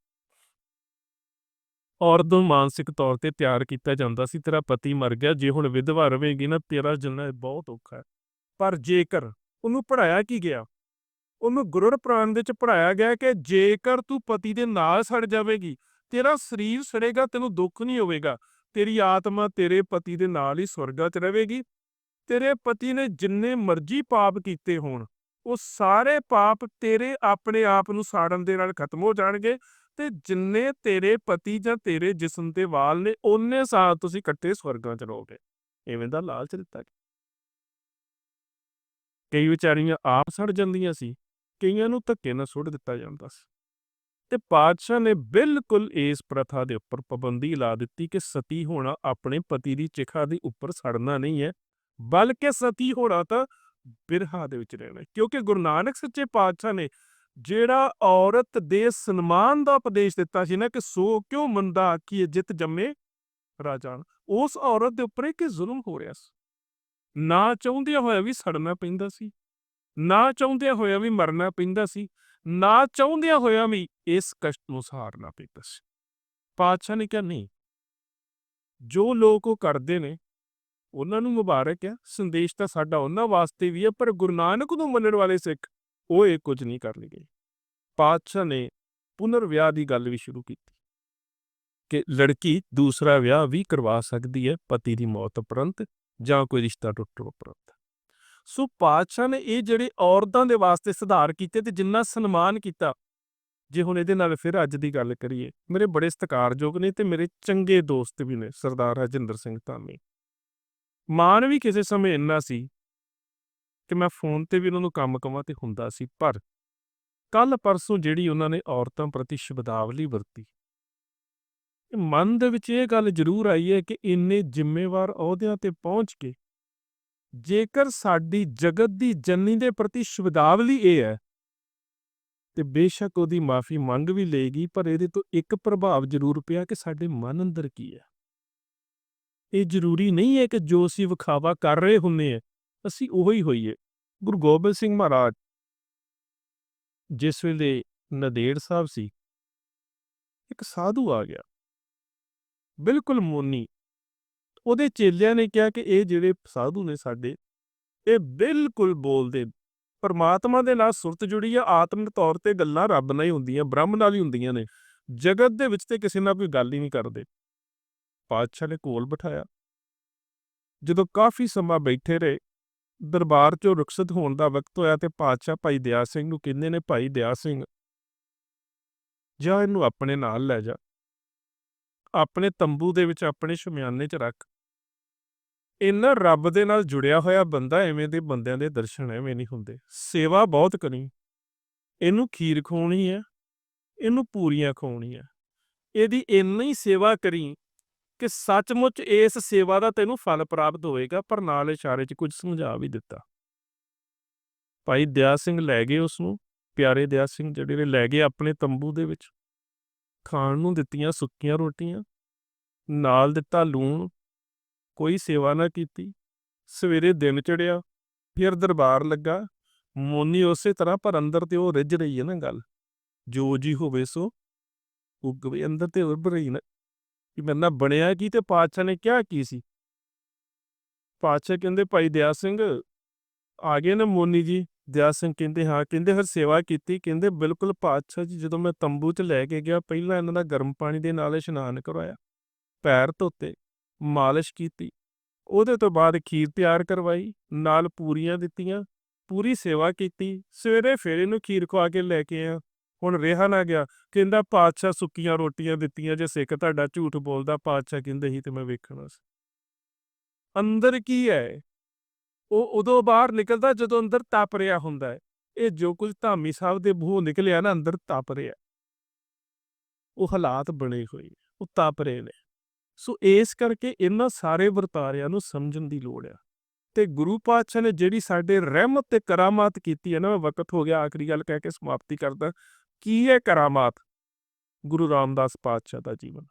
ਔਰਤ ਨੂੰ ਮਾਨਸਿਕ ਤੌਰ ਤੇ ਤਿਆਰ ਕੀਤਾ ਜਾਂਦਾ ਸੀ, ਤੇਰਾ ਪਤੀ ਮਰ ਗਿਆ, ਜੇ ਹੁਣ ਵਿਧਵਾ ਰਵੇਂਗੀ ਨਾ, ਤੇਰਾ ਜਲਣਾ ਬਹੁਤ ਔਖਾ ਹੈ। ਪਰ ਜੇਕਰ ਉਹਨੂੰ ਪੜਾਇਆ ਕੀ ਗਿਆ? ਉਹਨੂੰ ਗੁਰੜ ਪ੍ਰਾਨ ਦੇ ਚ ਪੜਾਇਆ ਗਿਆ ਕਿ ਜੇਕਰ ਤੂੰ ਪਤੀ ਦੇ ਨਾਲ ਸੜ ਜਾਵੇਗੀ, ਤੇਰਾ ਸਰੀਰ ਸੜੇਗਾ, ਤੈਨੂੰ ਦੁੱਖ ਨਹੀਂ ਹੋਵੇਗਾ। ਤੇਰੀ ਆਤਮਾ ਤੇਰੇ ਪਤੀ ਦੇ ਨਾਲ ਹੀ ਸਵਰਗਾ 'ਚ ਰਹੇਗੀ ਤੇਰੇ ਪਤੀ ਨੇ ਜਿੰਨੇ ਮਰਜ਼ੀ ਪਾਪ ਕੀਤੇ ਹੋਣ ਉਹ ਸਾਰੇ ਪਾਪ ਤੇਰੇ ਆਪਣੇ ਆਪ ਨੂੰ ਸਾੜਨ ਦੇ ਨਾਲ ਖਤਮ ਹੋ ਜਾਣਗੇ ਤੇ ਜਿੰਨੇ ਤੇਰੇ ਪਤੀ ਜਾਂ ਤੇਰੇ ਜਿਸਮ ਤੇ ਵਾਲ ਨੇ ਉਹਨੇ ਸਾਲ ਤੁਸੀਂ ਇਕੱਠੇ ਸਵਰਗਾਂ 'ਚ ਰਹੋਗੇ। ਐਵੇਂ ਦਾ ਲਾਲਚ ਦਿੱਤਾ ਕਈ ਵਿਚਾਰੀਆਂ ਆਪ ਸੜ ਜਾਂਦੀਆਂ ਸੀ, ਕਈਆਂ ਨੂੰ ਧੱਕੇ ਨਾਲ ਸੁੱਟ ਦਿੱਤਾ ਜਾਂਦਾ ਸੀ। ਤੇ ਪਾਤਸ਼ਾਹ ਨੇ ਬਿਲਕੁਲ ਇਸ ਪ੍ਰਥਾ ਦੇ ਉੱਪਰ ਪਾਬੰਦੀ ਲਾ ਦਿੱਤੀ ਕਿ ਸਤੀ ਹੋਣਾ ਆਪਣੇ ਪਤੀ ਦੀ ਚਿਖਾ ਦੇ ਉੱਪਰ ਸੜਨਾ ਨਹੀਂ ਹੈ, ਬਲਕਿ ਸਤੀ ਹੋਣਾ ਤਾਂ ਬਿਰਹਾ ਦੇ ਵਿੱਚ ਰਹਿਣਾ ਕਿਉਂਕਿ ਗੁਰੂ ਨਾਨਕ ਸੱਚੇ ਪਾਤਸ਼ਾਹ ਨੇ ਜਿਹੜਾ ਔਰਤ ਦੇ ਸਨਮਾਨ ਦਾ ਉਪਦੇਸ਼ ਦਿੱਤਾ ਸੀ ਨਾ ਕਿ ਸੋ ਕਿਉਂ ਮੰਦਾ ਆਖੀਏ ਜਿਤ ਜੰਮੇ ਰਾਜਾਨ, ਉਸ ਔਰਤ ਦੇ ਉੱਪਰ ਇੱਕ ਜ਼ੁਲਮ ਹੋ ਰਿਹਾ ਸੀ। ਨਾ ਚਾਹੁੰਦਿਆਂ ਹੋਇਆ ਵੀ ਸੜਨਾ ਪੈਂਦਾ ਸੀ, ਨਾ ਚਾਹੁੰਦਿਆਂ ਹੋਇਆ ਵੀ ਮਰਨਾ ਪੈਂਦਾ ਸੀ, ਨਾ ਚਾਹੁੰਦਿਆਂ ਹੋਇਆ ਵੀ ਇਸ ਕਸ਼ਟ ਨੂੰ ਸਹਾਰਨਾ ਪੈਂਦਾ ਸੀ। ਪਾਤਸ਼ਾਹ ਨੇ ਕਿਹਾ, ਨਹੀਂ, ਜੋ ਲੋਕ ਉਹ ਕਰਦੇ ਨੇ ਉਹਨਾਂ ਨੂੰ ਮੁਬਾਰਕ ਹੈ, ਸੰਦੇਸ਼ ਤਾਂ ਸਾਡਾ ਉਹਨਾਂ ਵਾਸਤੇ ਵੀ ਹੈ, ਪਰ ਗੁਰੂ ਨਾਨਕ ਨੂੰ ਮੰਨਣ ਵਾਲੇ ਸਿੱਖ ਉਹ ਇਹ ਕੁਝ ਨਹੀਂ ਕਰਨਗੇ। ਪਾਤਸ਼ਾਹ ਨੇ ਪੁਨਰ ਵਿਆਹ ਦੀ ਗੱਲ ਵੀ ਸ਼ੁਰੂ ਕੀਤੀ। ਕਿ ਲੜਕੀ ਦੂਸਰਾ ਵਿਆਹ ਵੀ ਕਰਵਾ ਸਕਦੀ ਹੈ, ਪਤੀ ਦੀ ਮੌਤ ਉਪਰੰਤ ਜਾਂ ਕੋਈ ਰਿਸ਼ਤਾ ਟੁੱਟਣ ਉਪਰੰਤ। ਸੋ ਪਾਤਸ਼ਾਹ ਨੇ ਇਹ ਜਿਹੜੇ ਔਰਤਾਂ ਦੇ ਵਾਸਤੇ ਸੁਧਾਰ ਕੀਤੇ ਤੇ ਜਿੰਨਾ ਸਨਮਾਨ ਕੀਤਾ, ਜੇ ਹੁਣ ਇਹਦੇ ਨਾਲ ਫਿਰ ਅੱਜ ਦੀ ਗੱਲ ਕਰੀਏ, ਮੇਰੇ ਬੜੇ ਸਤਿਕਾਰਯੋਗ ਨੇ ਤੇ ਮੇਰੇ ਚੰਗੇ ਦੋਸਤ ਵੀ ਨੇ, ਸਰਦਾਰ ਹਰਜਿੰਦਰ ਸਿੰਘ ਧਾਮੀ। ਮਾਣ ਵੀ ਕਿਸੇ ਸਮੇਂ ਇੰਨਾ ਸੀ ਕਿ ਮੈਂ ਫੋਨ ਤੇ ਵੀ ਉਹਨਾਂ ਨੂੰ ਕੰਮ ਕਵਾਂ ਤੇ ਹੁੰਦਾ ਸੀ, ਪਰ ਕੱਲ ਪਰਸੋਂ ਜਿਹੜੀ ਉਹਨਾਂ ਨੇ ਔਰਤਾਂ ਪ੍ਰਤੀ ਸ਼ਬਦਾਵਲੀ ਵਰਤੀ ਮਨ ਦੇ ਵਿੱਚ ਇਹ ਗੱਲ ਜ਼ਰੂਰ ਆਈ ਹੈ ਕਿ ਇੰਨੇ ਜ਼ਿੰਮੇਵਾਰ ਅਹੁਦਿਆਂ ਤੇ ਪਹੁੰਚ ਕੇ ਜੇਕਰ ਸਾਡੀ ਜਗਤ ਦੀ ਜਨਨੀ ਦੇ ਪ੍ਰਤੀ ਸ਼ਬਦਾਵਲੀ ਇਹ ਹੈ, ਤੇ ਬੇਸ਼ੱਕ ਉਹਦੀ ਮਾਫੀ ਮੰਗ ਵੀ ਲਏਗੀ, ਪਰ ਇਹਦੇ ਤੋਂ ਇੱਕ ਪ੍ਰਭਾਵ ਜ਼ਰੂਰ ਪਿਆ ਕਿ ਸਾਡੇ ਮਨ ਅੰਦਰ ਕੀ ਹੈ। ਇਹ ਜ਼ਰੂਰੀ ਨਹੀਂ ਹੈ ਕਿ ਜੋ ਅਸੀਂ ਵਿਖਾਵਾ ਕਰ ਰਹੇ ਹੁੰਨੇ ਆ ਅਸੀਂ ਉਹੋ ਹੀ ਹੋਈਏ। ਗੁਰੂ ਗੋਬਿੰਦ ਸਿੰਘ ਮਹਾਰਾਜ। ਜਿਸ ਵੇਲੇ ਨਦੇੜ ਸਾਹਿਬ ਸੀ, ਇੱਕ ਸਾਧੂ ਆ ਗਿਆ। ਬਿਲਕੁਲ ਮੋਨੀ। ਉਹਦੇ ਚੇਲਿਆਂ ਨੇ ਕਿਹਾ ਕਿ ਇਹ ਜਿਹੜੇ ਸਾਧੂ ਨੇ ਸਾਡੇ, ਇਹ ਬਿਲਕੁਲ ਬੋਲਦੇ। ਪਰਮਾਤਮਾ ਦੇ ਨਾਲ ਸੁਰਤ ਜੁੜੀ ਆ, ਆਤਮਿਕ ਤੌਰ ਤੇ ਗੱਲਾਂ ਰੱਬ ਨਾਲ ਹੀ ਹੁੰਦੀਆਂ, ਬ੍ਰਹਮ ਨਾਲ ਹੀ ਹੁੰਦੀਆਂ ਨੇ। ਜਗਤ ਦੇ ਵਿੱਚ ਤੇ ਕਿਸੇ ਨਾਲ ਕੋਈ ਗੱਲ ਹੀ ਨਹੀਂ ਕਰਦੇ। ਪਾਤਸ਼ਾਹ ਨੇ ਕੋਲ ਬਿਠਾਇਆ। ਜਦੋਂ ਕਾਫੀ ਸਮਾਂ ਬੈਠੇ ਰਹੇ, ਦਰਬਾਰ 'ਚੋਂ ਰੁਖਸਤ ਹੋਣ ਦਾ ਵਕਤ ਹੋਇਆ ਤੇ ਪਾਤਸ਼ਾਹ ਭਾਈ ਦਿਆ ਸਿੰਘ ਨੂੰ ਕਹਿੰਦੇ ਨੇ, ਭਾਈ ਦਿਆ ਸਿੰਘ, ਜਾ ਇਹਨੂੰ ਆਪਣੇ ਨਾਲ ਲੈ ਜਾ। ਆਪਣੇ ਤੰਬੂ ਦੇ ਵਿੱਚ ਆਪਣੇ ਸ਼ਮਿਆਨੇ 'ਚ ਰੱਖ। ਇਹਨਾਂ ਰੱਬ ਦੇ ਨਾਲ ਜੁੜਿਆ ਹੋਇਆ ਬੰਦਾ ਐਵੇਂ ਦੇ ਬੰਦਿਆਂ ਦੇ ਦਰਸ਼ਨ ਐਵੇਂ ਨਹੀਂ ਹੁੰਦੇ। ਸੇਵਾ ਬਹੁਤ ਕਰੀ। ਇਹਨੂੰ ਖੀਰ ਖਵਾਉਣੀ ਹੈ, ਇਹਨੂੰ ਪੂਰੀਆਂ ਖਵਾਉਣੀ ਹੈ ਇਹਦੀ ਇੰਨੀ ਸੇਵਾ ਕਰੀ ਕਿ ਸੱਚਮੁੱਚ ਇਸ ਸੇਵਾ ਦਾ ਤੈਨੂੰ ਫਲ ਪ੍ਰਾਪਤ ਹੋਏਗਾ, ਪਰ ਨਾਲ ਇਸ਼ਾਰੇ 'ਚ ਕੁਝ ਸਮਝਾ ਵੀ ਦਿੱਤਾ। ਭਾਈ ਦਿਆ ਸਿੰਘ ਲੈ ਗਏ ਉਸ ਨੂੰ ਪਿਆਰੇ ਦਿਆ ਸਿੰਘ ਜਿਹੜੇ ਨੇ, ਲੈ ਗਏ ਆਪਣੇ ਤੰਬੂ ਦੇ ਵਿੱਚ। ਖਾਣ ਨੂੰ ਦਿੱਤੀਆਂ ਸੁੱਕੀਆਂ ਰੋਟੀਆਂ, ਨਾਲ ਦਿੱਤਾ ਲੂਣ, ਕੋਈ ਸੇਵਾ ਨਾ ਕੀਤੀ। ਸਵੇਰੇ ਦਿਨ ਚੜਿਆ ਫਿਰ ਦਰਬਾਰ ਲੱਗਾ। ਮੋਨੀ ਉਸੇ ਤਰ੍ਹਾਂ, ਪਰ ਅੰਦਰ ਤੇ ਉਹ ਰਿੱਝ ਰਹੀ ਹੈ ਨਾ ਗੱਲ। ਜੋ ਜੀ ਹੋਵੇ ਸੋ ਉੱਗਵੇ ਅੰਦਰ ਤੇ ਉੱਭ ਰਹੀ ਨਾ। ਕਿ ਮੇਰੇ ਨਾਲ ਬਣਿਆ ਕੀ ਤੇ ਪਾਤਸ਼ਾਹ ਨੇ ਕਿਹਾ ਕੀ ਸੀ? ਪਾਤਸ਼ਾਹ ਕਹਿੰਦੇ, ਭਾਈ ਦਿਆ ਸਿੰਘ, ਆ ਗਏ ਨਾ ਮੋਨੀ ਜੀ। ਦਿਆ ਸਿੰਘ ਕਹਿੰਦੇ, ਹਾਂ। ਕਹਿੰਦੇ, ਫਿਰ ਸੇਵਾ ਕੀਤੀ। ਕਹਿੰਦੇ, ਬਿਲਕੁਲ ਪਾਤਸ਼ਾਹ ਜੀ, ਜਦੋਂ ਮੈਂ ਤੰਬੂ 'ਚ ਲੈ ਕੇ ਗਿਆ, ਪਹਿਲਾਂ ਇਹਨਾਂ ਦਾ ਗਰਮ ਪਾਣੀ ਦੇ ਨਾਲ ਇਸ਼ਨਾਨ ਕਰਵਾਇਆ, ਪੈਰ ਧੋਤੇ, ਮਾਲਿਸ਼ ਕੀਤੀ। ਉਹਦੇ ਤੋਂ ਬਾਅਦ ਖੀਰ ਤਿਆਰ ਕਰਵਾਈ, ਨਾਲ ਪੂਰੀਆਂ ਦਿੱਤੀਆਂ, ਪੂਰੀ ਸੇਵਾ ਕੀਤੀ। ਸਵੇਰੇ ਫੇਰ ਇਹਨੂੰ ਖੀਰ ਖਵਾ ਕੇ ਲੈ ਕੇ ਆ ਹੁਣ ਰਿਹਾ ਨਾ ਗਿਆ, ਕਹਿੰਦਾ ਪਾਤਸ਼ਾਹ ਸੁੱਕੀਆਂ ਰੋਟੀਆਂ ਦਿੱਤੀਆਂ ਜੇ ਸਿੱਖ ਤੁਹਾਡਾ ਝੂਠ ਬੋਲਦਾ, ਪਾਤਸ਼ਾਹ ਕਹਿੰਦੇ ਸੀ ਤੇ ਮੈਂ ਵੇਖਣਾ ਸੀ। ਅੰਦਰ ਕੀ ਹੈ ਉਹ ਉਦੋਂ ਬਾਹਰ ਨਿਕਲਦਾ ਜਦੋਂ ਅੰਦਰ ਤਪ ਰਿਹਾ ਹੁੰਦਾ ਹੈ ਇਹ ਜੋ ਕੁਝ ਧਾਮੀ ਸਾਹਿਬ ਦੇ ਮੂੰਹੋਂ ਨਿਕਲਿਆ ਨਾ, ਅੰਦਰ ਤਪ ਰਿਹਾ ਉਹ ਹਾਲਾਤ ਬਣੇ ਹੋਏ ਉਹ ਤਪ ਰਹੇ ਨੇ। ਸੋ ਇਸ ਕਰਕੇ ਇਹਨਾਂ ਸਾਰੇ ਵਰਤਾਰਿਆਂ ਨੂੰ ਸਮਝਣ ਦੀ ਲੋੜ ਆ। ਤੇ ਗੁਰੂ ਪਾਤਸ਼ਾਹ ਨੇ ਜਿਹੜੀ ਸਾਡੇ ਰਹਿਮਤ ਤੇ ਕਰਾਮਾਤ ਕੀਤੀ ਹੈ ਨਾ, ਮੈਂ ਵਕਤ ਹੋ ਗਿਆ, ਆਖਰੀ ਗੱਲ ਕਹਿ ਕੇ ਸਮਾਪਤੀ ਕਰਦਾ। ਕੀ ਹੈ ਕਰਾਮਾਤ? ਗੁਰੂ ਰਾਮਦਾਸ ਪਾਤਸ਼ਾਹ ਦਾ ਜੀਵਨ।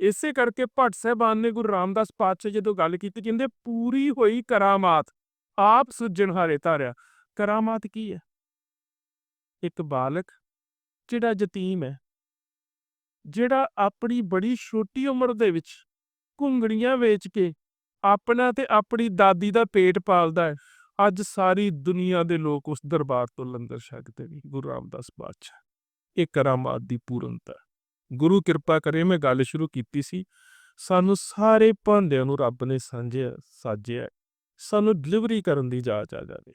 ਇਸੇ ਕਰਕੇ ਭੱਟ ਸਾਹਿਬਾਨ ਨੇ ਗੁਰੂ ਰਾਮਦਾਸ ਪਾਤਸ਼ਾਹ ਜਦੋਂ ਗੱਲ ਕੀਤੀ, ਕਹਿੰਦੇ ਪੂਰੀ ਹੋਈ ਕਰਾਮਾਤ। ਆਪ ਸੁਜਣਹਾਰੇ ਧਾਰਿਆ। ਕਰਾਮਾਤ ਕੀ ਹੈ? ਇੱਕ ਬਾਲਕ, ਜਿਹੜਾ ਯਤੀਮ ਹੈ, ਜਿਹੜਾ ਆਪਣੀ ਬੜੀ ਛੋਟੀ ਉਮਰ ਦੇ ਵਿੱਚ ਘੁੰਗੜੀਆਂ ਵੇਚ ਕੇ ਆਪਣਾ ਤੇ ਆਪਣੀ ਦਾਦੀ ਦਾ ਪੇਟ ਪਾਲਦਾ ਹੈ। ਅੱਜ ਸਾਰੀ ਦੁਨੀਆ ਦੇ ਲੋਕ ਉਸ ਦਰਬਾਰ ਤੋਂ ਲੰਗਰ ਛਕਦੇ ਨੇ ਗੁਰੂ ਰਾਮਦਾਸ ਬਾਦਸ਼ਾਹ। ਇਹ ਕਰਾਮਾਤ ਦੀ ਪੂਰਨਤਾ। ਗੁਰੂ ਕਿਰਪਾ ਕਰੇ, ਮੈਂ ਗੱਲ ਸ਼ੁਰੂ ਕੀਤੀ ਸੀ। ਸਾਨੂੰ ਸਾਰੇ ਭਾਂਡਿਆਂ ਨੂੰ ਰੱਬ ਨੇ ਸਾਂਝਿਆ, ਸਾਜਿਆ ਸਾਨੂੰ ਡਿਲੀਵਰੀ ਕਰਨ ਦੀ ਜਾਚ ਆ ਜਾਵੇ।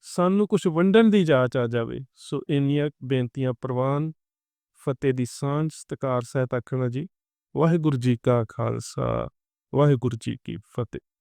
ਸਾਨੂੰ ਕੁਝ ਵੰਡਣ ਦੀ ਜਾਚ ਆ ਜਾਵੇ। ਸੋ ਇੰਨੀਆਂ ਬੇਨਤੀਆਂ, ਪ੍ਰਵਾਨ, ਫਤਿਹ ਦੀ ਸਾਂਝ, ਸਤਕਾਰ ਸਹਿਤ ਆਖਣਾ ਜੀ, ਵਾਹਿਗੁਰੂ ਜੀ ਕਾ ਖਾਲਸਾ, ਵਾਹਿਗੁਰੂ ਜੀ ਕੀ ਫਤਿਹ।